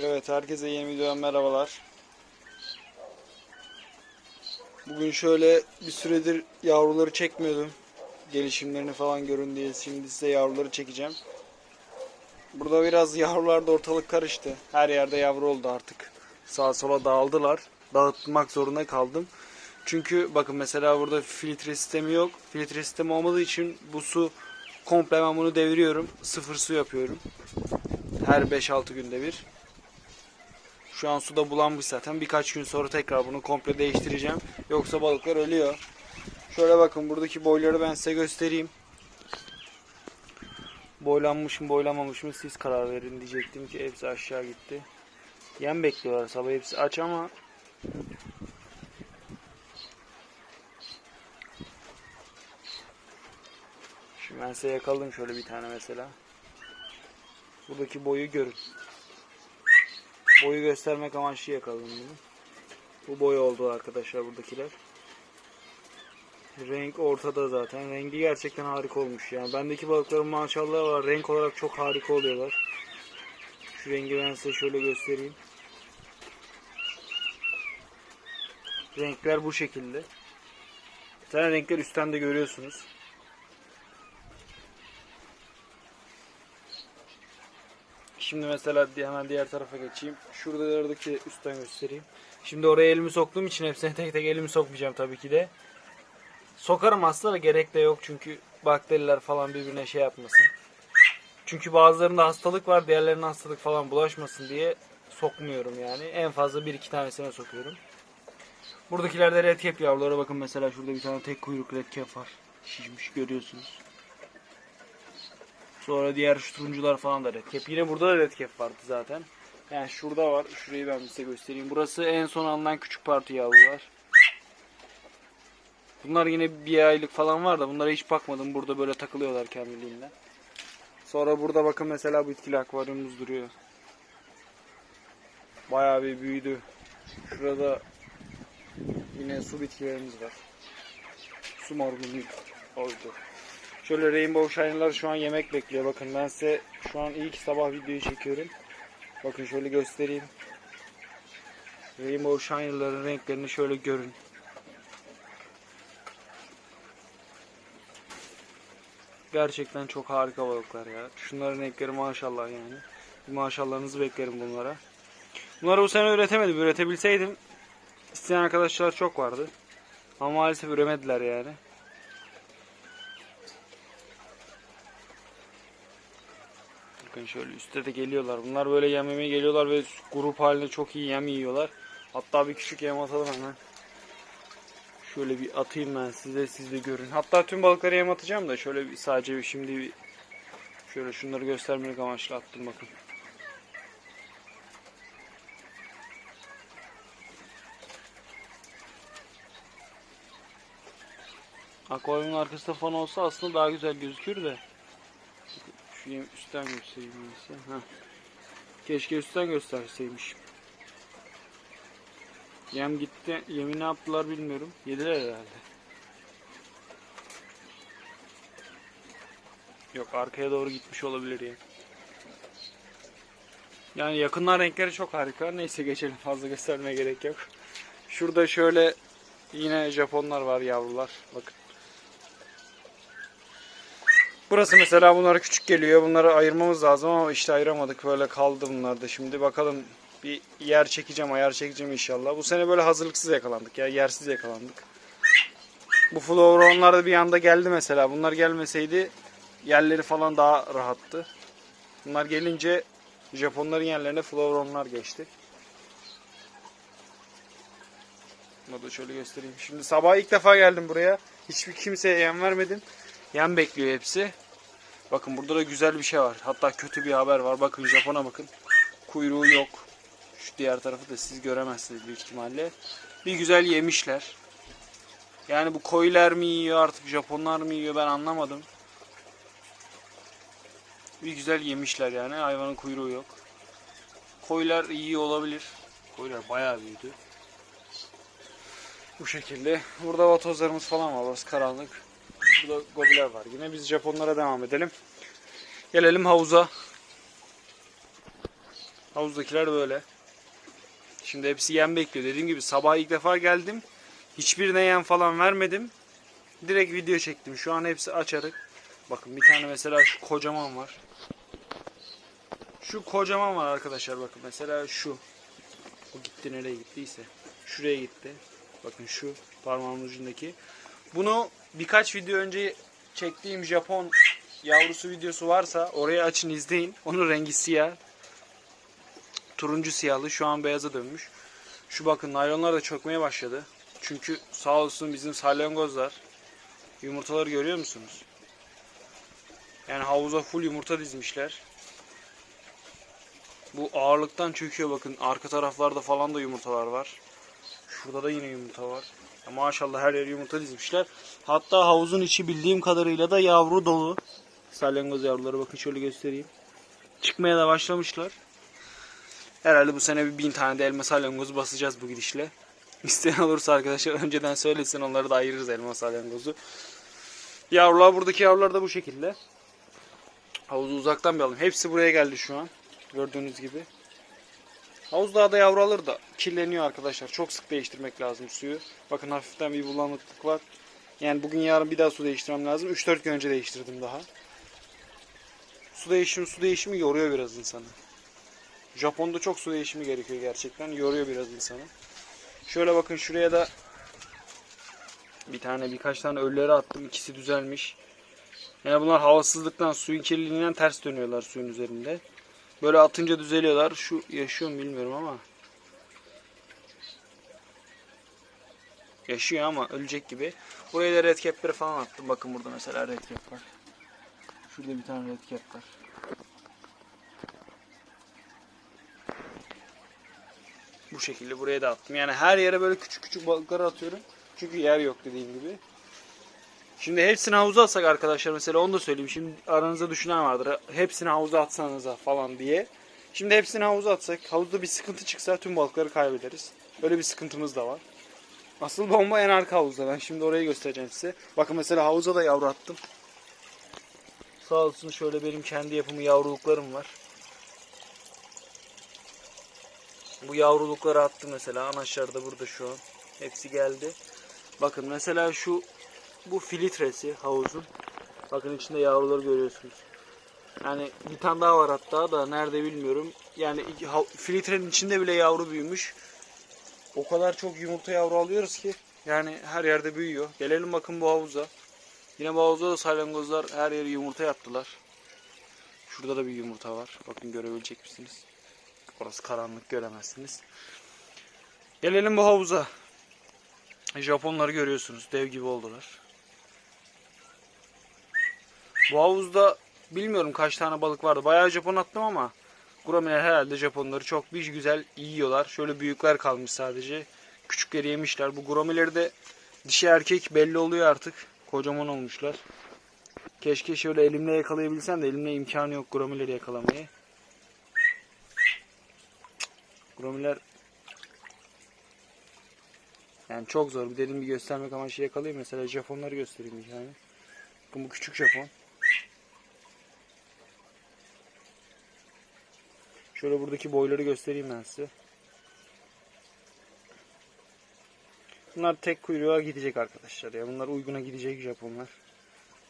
Evet herkese yeni videodan merhabalar. Bugün şöyle bir süredir yavruları çekmiyordum. Gelişimlerini falan görün diye şimdi size yavruları çekeceğim. Burada biraz yavrularda ortalık karıştı. Her yerde yavru oldu artık. Sağa sola dağıldılar. Dağıtmak zorunda kaldım. Çünkü bakın mesela burada filtre sistemi yok. Filtre sistemi olmadığı için bu su komple ben bunu deviriyorum. Sıfır su yapıyorum. Her 5-6 günde bir. Şu an suda bulanmış zaten. Birkaç gün sonra tekrar bunu komple değiştireceğim. Yoksa balıklar ölüyor. Şöyle bakın buradaki boyları ben size göstereyim. Boylanmış mı boylanmamış mı siz karar verin diyecektim ki hepsi aşağı gitti. Yem bekliyorlar sabah hepsi aç ama Şimdi ben size yakaladım şöyle bir tane mesela. Buradaki boyu görün. Boyu göstermek amaçlı yakaladım bunu. Bu boy oldu arkadaşlar buradakiler. Renk ortada zaten. Rengi gerçekten harika olmuş ya. Bendeki balıkların maşallah var. Renk olarak çok harika oluyorlar. Şu rengi ben size şöyle göstereyim. Renkler bu şekilde. Zaten renkler üstten de görüyorsunuz. Şimdi mesela hemen diğer tarafa geçeyim. Şuradaki üstten göstereyim. Şimdi oraya elimi soktuğum için hepsine tek tek elimi sokmayacağım tabii ki de. Sokarım aslında da gerek de yok çünkü bakteriler falan birbirine şey yapmasın. Çünkü bazılarında hastalık var, diğerlerine hastalık falan bulaşmasın diye sokmuyorum yani. En fazla bir iki tanesine sokuyorum. Buradakilerde red cap yavrulara bakın mesela şurada bir tane tek kuyruk red cap var. Şişmiş görüyorsunuz. Sonra diğer şu turuncular falan da red cap. Yine burada da red cap vardı zaten. Yani şurada var. Şurayı ben size göstereyim. Burası en son alınan küçük parti yavrular. Bunlar yine bir aylık falan var da bunlara hiç bakmadım. Burada böyle takılıyorlar kendiliğinden. Sonra burada bakın mesela bu itkili akvaryumumuz duruyor. Bayağı bir büyüdü. Şurada yine su bitkilerimiz var. Su marulunu oldu. Şöyle Rainbow Shiner'lar şu an yemek bekliyor. Bakın ben size şu an ilk sabah videoyu çekiyorum. Bakın şöyle göstereyim. Rainbow Shiner'ların renklerini şöyle görün. Gerçekten çok harika balıklar ya. Şunların renkleri maşallah yani. Bir maşallahınızı beklerim bunlara. Bunları bu sene üretemedim. Üretebilseydim isteyen arkadaşlar çok vardı. Ama maalesef üremediler yani. Bakın şöyle üstte de geliyorlar. Bunlar böyle yem yemeye geliyorlar ve grup halinde çok iyi yem yiyorlar. Hatta bir küçük yem atalım hemen. Şöyle bir atayım ben size siz de görün. Hatta tüm balıkları yem atacağım da şöyle bir sadece şimdi bir şöyle şunları göstermek amaçlı attım bakın. Akvaryumun arkasında falan olsa aslında daha güzel gözükür de. Şu yem üstten göstereyim ben size. Heh. Keşke üstten gösterseymişim. Yem gitti. Yemi ne yaptılar bilmiyorum. Yediler herhalde. Yok arkaya doğru gitmiş olabilir ya. Yani yakından renkleri çok harika. Neyse geçelim fazla göstermeye gerek yok. Şurada şöyle yine Japonlar var yavrular. Bakın. Burası mesela bunlara küçük geliyor. Bunları ayırmamız lazım ama işte ayıramadık. Böyle kaldı bunlar da. Şimdi bakalım bir yer çekeceğim, ayar çekeceğim inşallah. Bu sene böyle hazırlıksız yakalandık ya. Yersiz yakalandık. Bu flowronlar da bir anda geldi mesela. Bunlar gelmeseydi yerleri falan daha rahattı. Bunlar gelince Japonların yerlerine flowronlar geçti. Bunu da şöyle göstereyim. Şimdi sabah ilk defa geldim buraya. Hiçbir kimseye yem vermedim. Yem bekliyor hepsi. Bakın burada da güzel bir şey var. Hatta kötü bir haber var. Bakın Japon'a bakın. Kuyruğu yok. Şu diğer tarafı da siz göremezsiniz büyük ihtimalle. Bir güzel yemişler. Yani bu koylar mı yiyor artık Japonlar mı yiyor ben anlamadım. Bir güzel yemişler yani. Hayvanın kuyruğu yok. Koylar iyi olabilir. Koylar bayağı büyüdü. Bu şekilde. Burada vatozlarımız falan var. Burası karanlık. Gobiler var. Yine biz Japonlara devam edelim. Gelelim havuza. Havuzdakiler böyle. Şimdi hepsi yem bekliyor. Dediğim gibi sabah ilk defa geldim. Hiçbirine yem falan vermedim. Direkt video çektim. Şu an hepsi açarık. Bakın bir tane mesela şu kocaman var. Şu kocaman var arkadaşlar bakın. Mesela şu. O gitti nereye gittiyse. Şuraya gitti. Bakın şu parmağımın ucundaki. Bunu birkaç video önce çektiğim Japon yavrusu videosu varsa oraya açın izleyin. Onun rengi siyah. Turuncu siyahlı. Şu an beyaza dönmüş. Şu bakın naylonlar da çökmeye başladı. Çünkü sağ olsun bizim salyangozlar. Yumurtaları görüyor musunuz? Yani havuza full yumurta dizmişler. Bu ağırlıktan çöküyor bakın. Arka taraflarda falan da yumurtalar var. Şurada da yine yumurta var. Ya maşallah her yer yumurta dizmişler. Hatta havuzun içi bildiğim kadarıyla da yavru dolu. Salyangoz yavruları bakın şöyle göstereyim. Çıkmaya da başlamışlar. Herhalde bu sene bir bin tane de elma salyangozu basacağız bu gidişle. İsteyen olursa arkadaşlar önceden söylesin onları da ayırırız elma salyangozu. Yavrular buradaki yavrular da bu şekilde. Havuzu uzaktan bir alalım. Hepsi buraya geldi şu an. Gördüğünüz gibi. Havuz daha da yavru alır da kirleniyor arkadaşlar. Çok sık değiştirmek lazım suyu. Bakın hafiften bir bulanıklık var. Yani bugün yarın bir daha su değiştirmem lazım. 3-4 gün önce değiştirdim daha. Su değişimi su değişimi yoruyor biraz insanı. Japon'da çok su değişimi gerekiyor gerçekten. Yoruyor biraz insanı. Şöyle bakın şuraya da bir tane birkaç tane ölüleri attım. İkisi düzelmiş. Yani bunlar havasızlıktan suyun kirliliğinden ters dönüyorlar suyun üzerinde. Böyle atınca düzeliyorlar. Şu yaşıyor mu bilmiyorum ama. Yaşıyor ama ölecek gibi. Buraya da red cap'leri falan attım. Bakın burada mesela red cap var. Şurada bir tane red cap var. Bu şekilde buraya da attım. Yani her yere böyle küçük küçük balıkları atıyorum. Çünkü yer yok dediğim gibi. Şimdi hepsini havuza atsak arkadaşlar mesela onu da söyleyeyim. Şimdi aranızda düşünen vardır. Hepsini havuza atsanıza falan diye. Şimdi hepsini havuza atsak havuzda bir sıkıntı çıksa tüm balıkları kaybederiz. Öyle bir sıkıntımız da var. Asıl bomba en arka havuzda. Ben şimdi orayı göstereceğim size. Bakın mesela havuza da yavru attım. Sağ olsun şöyle benim kendi yapımı yavruluklarım var. Bu yavrulukları attım mesela. Anaçlar da burada şu an. Hepsi geldi. Bakın mesela şu bu filtresi havuzun. Bakın içinde yavruları görüyorsunuz. Yani bir tane daha var hatta da nerede bilmiyorum. Yani filtrenin içinde bile yavru büyümüş. O kadar çok yumurta yavru alıyoruz ki. Yani her yerde büyüyor. Gelelim bakın bu havuza. Yine bu havuzda da salyangozlar her yeri yumurta yaptılar. Şurada da bir yumurta var. Bakın görebilecek misiniz? Orası karanlık göremezsiniz. Gelelim bu havuza. Japonları görüyorsunuz. Dev gibi oldular. Bu havuzda bilmiyorum kaç tane balık vardı. Bayağı Japon attım ama Guramiler herhalde Japonları çok bir güzel yiyorlar. Şöyle büyükler kalmış sadece. Küçükleri yemişler. Bu Guramileri de dişi erkek belli oluyor artık. Kocaman olmuşlar. Keşke şöyle elimle yakalayabilsem de elimle imkanı yok Guramileri yakalamayı. Guramiler yani çok zor. Bir dedim bir göstermek amaçlı yakalayayım. Mesela Japonları göstereyim bir tane. Bu küçük Japon. Şöyle buradaki boyları göstereyim ben size. Bunlar tek kuyruğa gidecek arkadaşlar ya. Bunlar uyguna gidecek Japonlar.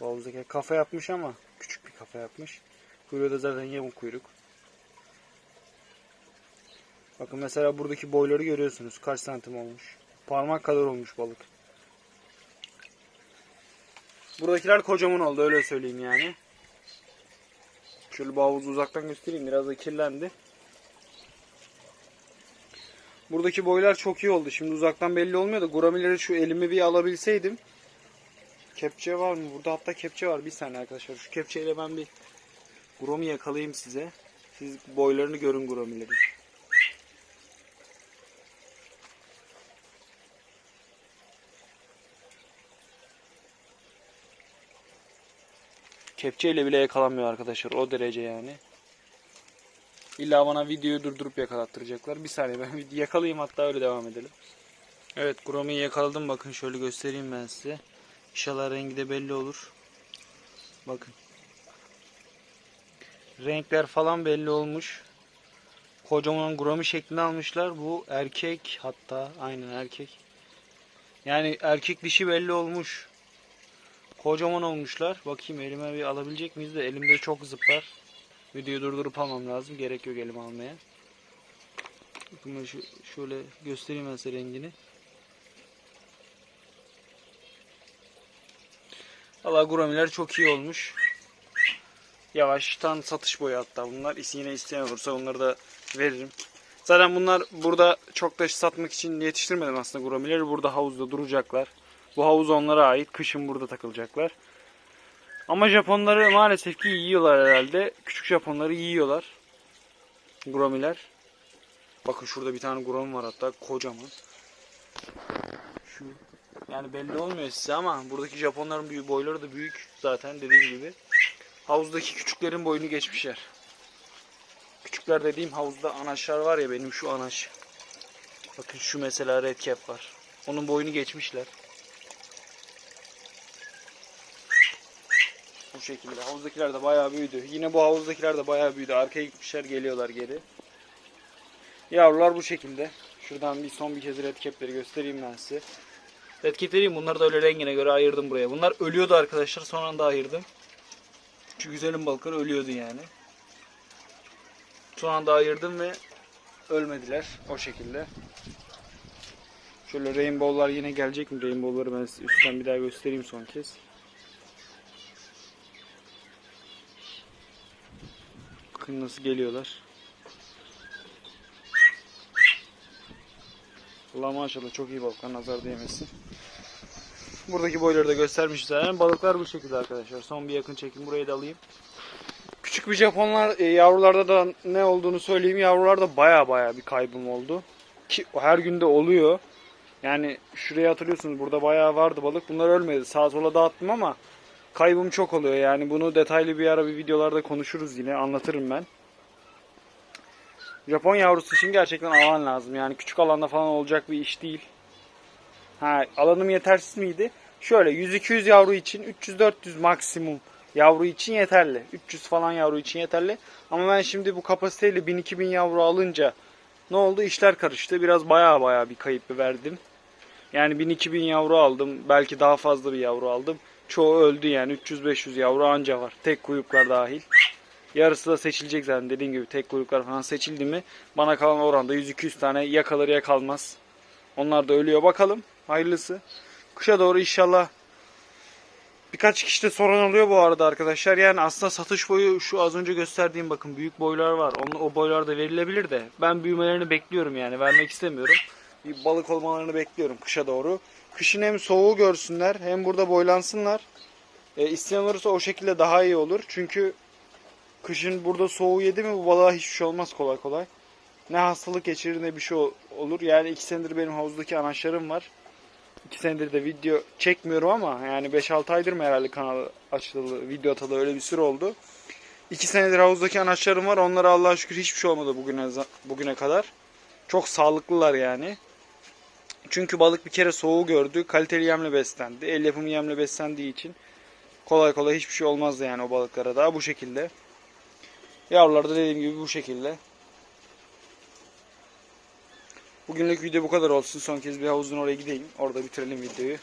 Bu havuzdaki kafa yapmış ama küçük bir kafa yapmış. Kuyruğu da zaten yamuk kuyruk. Bakın mesela buradaki boyları görüyorsunuz. Kaç santim olmuş. Parmak kadar olmuş balık. Buradakiler kocaman oldu öyle söyleyeyim yani. Şöyle bu havuzu uzaktan göstereyim. Biraz da kirlendi. Buradaki boylar çok iyi oldu. Şimdi uzaktan belli olmuyor da guramileri şu elimi bir alabilseydim. Kepçe var mı? Burada hatta kepçe var. Bir saniye arkadaşlar. Şu kepçeyle ben bir gurami yakalayayım size. Siz boylarını görün guramileri. Kepçeyle bile yakalanmıyor arkadaşlar. O derece yani. İlla bana videoyu durdurup yakalattıracaklar. Bir saniye ben yakalayayım hatta öyle devam edelim. Evet Gromi'yi yakaladım. Bakın şöyle göstereyim ben size. İnşallah rengi de belli olur. Bakın. Renkler falan belli olmuş. kocaman gurami şeklinde almışlar. Bu erkek hatta aynen erkek. Yani erkek dişi belli olmuş. Kocaman olmuşlar. Bakayım elime bir alabilecek miyiz de elimde çok zıplar. Videoyu durdurup almam lazım. Gerek yok elime almaya. Bakın şu, şöyle göstereyim ben size rengini. Valla guramiler çok iyi olmuş. Yavaştan satış boyu hatta bunlar. Yine isteyen olursa onları da veririm. Zaten bunlar burada çok da satmak için yetiştirmedim aslında guramileri. Burada havuzda duracaklar. Bu havuz onlara ait. Kışın burada takılacaklar. Ama Japonları maalesef ki yiyorlar herhalde. Küçük Japonları yiyorlar. Guramiler. Bakın şurada bir tane gurami var hatta kocaman. Şu yani belli olmuyor size ama buradaki Japonların büyük boyları da büyük zaten dediğim gibi. Havuzdaki küçüklerin boyunu geçmişler. Küçükler dediğim havuzda anaçlar var ya benim şu anaç. Bakın şu mesela red cap var. Onun boyunu geçmişler. Bu şekilde. Havuzdakiler de bayağı büyüdü. Yine bu havuzdakiler de bayağı büyüdü. Arkaya gitmişler geliyorlar geri. Yavrular bu şekilde. Şuradan bir son bir kez red cap'leri göstereyim ben size. Red cap vereyim. Bunları da öyle rengine göre ayırdım buraya. Bunlar ölüyordu arkadaşlar. Son anda ayırdım. Şu güzelim balıklar ölüyordu yani. Son anda ayırdım ve ölmediler o şekilde. Şöyle rainbow'lar yine gelecek mi? Rainbow'ları ben size üstten bir daha göstereyim son kez. Bakın nasıl geliyorlar. Allah maşallah çok iyi balıklar nazar değmesin. Buradaki boyları da göstermiş zaten. Balıklar bu şekilde arkadaşlar. Son bir yakın çekim burayı da alayım. Küçük bir Japonlar e, yavrularda da ne olduğunu söyleyeyim. Yavrularda baya baya bir kaybım oldu. Ki her günde oluyor. Yani şuraya hatırlıyorsunuz burada bayağı vardı balık. Bunlar ölmedi. Sağa sola dağıttım ama kaybım çok oluyor. Yani bunu detaylı bir ara bir videolarda konuşuruz yine. Anlatırım ben. Japon yavrusu için gerçekten alan lazım. Yani küçük alanda falan olacak bir iş değil. Ha, alanım yetersiz miydi? Şöyle 100-200 yavru için 300-400 maksimum yavru için yeterli. 300 falan yavru için yeterli. Ama ben şimdi bu kapasiteyle 1000-2000 yavru alınca ne oldu? İşler karıştı. Biraz baya baya bir kayıp verdim. Yani 1000-2000 yavru aldım. Belki daha fazla bir yavru aldım. Çoğu öldü yani. 300-500 yavru anca var. Tek kuyruklar dahil. Yarısı da seçilecek zaten dediğim gibi tek kuyruklar falan seçildi mi bana kalan oranda 100-200 tane ya kalır. Onlar da ölüyor bakalım. Hayırlısı. Kışa doğru inşallah birkaç kişi de soran oluyor bu arada arkadaşlar. Yani aslında satış boyu şu az önce gösterdiğim bakın büyük boylar var. Onun, o boylar da verilebilir de ben büyümelerini bekliyorum yani vermek istemiyorum. Bir balık olmalarını bekliyorum kışa doğru. Kışın hem soğuğu görsünler hem burada boylansınlar. E, isteyen olursa o şekilde daha iyi olur. Çünkü kışın burada soğuğu yedi mi bu balığa hiçbir şey olmaz kolay kolay. Ne hastalık geçirir ne bir şey ol- olur. Yani iki senedir benim havuzdaki anaçlarım var. İki senedir de video çekmiyorum ama yani 5-6 aydır mı herhalde kanal açıldı, video atalı öyle bir süre oldu. İki senedir havuzdaki anaçlarım var. Onlara Allah'a şükür hiçbir şey olmadı bugüne bugüne kadar. Çok sağlıklılar yani. Çünkü balık bir kere soğuğu gördü. Kaliteli yemle beslendi. El yapımı yemle beslendiği için kolay kolay hiçbir şey olmazdı yani o balıklara da bu şekilde. Yavrular da dediğim gibi bu şekilde. Bugünlük video bu kadar olsun. Son kez bir havuzun oraya gideyim. Orada bitirelim videoyu.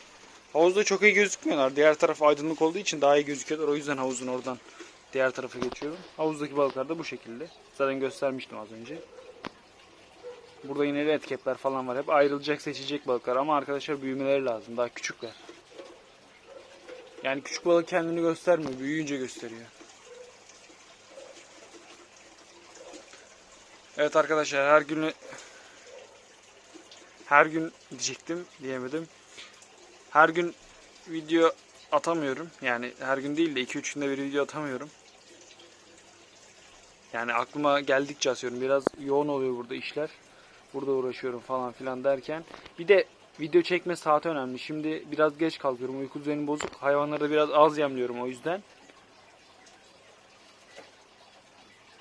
Havuzda çok iyi gözükmüyorlar. Diğer taraf aydınlık olduğu için daha iyi gözüküyorlar. O yüzden havuzun oradan diğer tarafa geçiyorum. Havuzdaki balıklar da bu şekilde. Zaten göstermiştim az önce. Burada yine red cap'ler falan var. Hep ayrılacak seçilecek balıklar ama arkadaşlar büyümeleri lazım. Daha küçükler. Yani küçük balık kendini göstermiyor. Büyüyünce gösteriyor. Evet arkadaşlar her gün her gün diyecektim diyemedim. Her gün video atamıyorum. Yani her gün değil de 2-3 günde bir video atamıyorum. Yani aklıma geldikçe atıyorum. Biraz yoğun oluyor burada işler. Burada uğraşıyorum falan filan derken. Bir de video çekme saati önemli. Şimdi biraz geç kalkıyorum. Uyku düzenim bozuk. Hayvanları da biraz az yemliyorum o yüzden.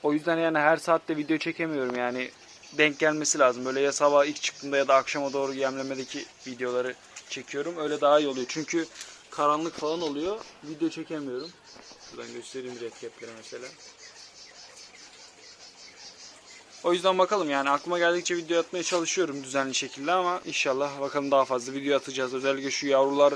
O yüzden yani her saatte video çekemiyorum yani denk gelmesi lazım. Böyle ya sabah ilk çıktığımda ya da akşama doğru yemlemedeki videoları çekiyorum. Öyle daha iyi oluyor. Çünkü karanlık falan oluyor. Video çekemiyorum. Şuradan göstereyim red cap'leri mesela. O yüzden bakalım yani aklıma geldikçe video atmaya çalışıyorum düzenli şekilde ama inşallah bakalım daha fazla video atacağız. Özellikle şu yavrular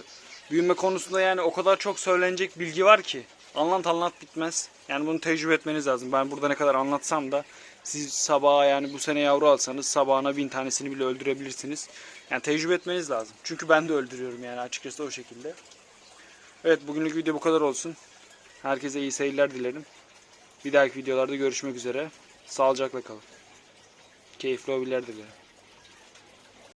büyüme konusunda yani o kadar çok söylenecek bilgi var ki anlat anlat bitmez. Yani bunu tecrübe etmeniz lazım. Ben burada ne kadar anlatsam da siz sabaha yani bu sene yavru alsanız sabahına bin tanesini bile öldürebilirsiniz. Yani tecrübe etmeniz lazım. Çünkü ben de öldürüyorum yani açıkçası o şekilde. Evet bugünlük video bu kadar olsun. Herkese iyi seyirler dilerim. Bir dahaki videolarda görüşmek üzere. Sağlıcakla kalın. Keyifli hobiler dilerim.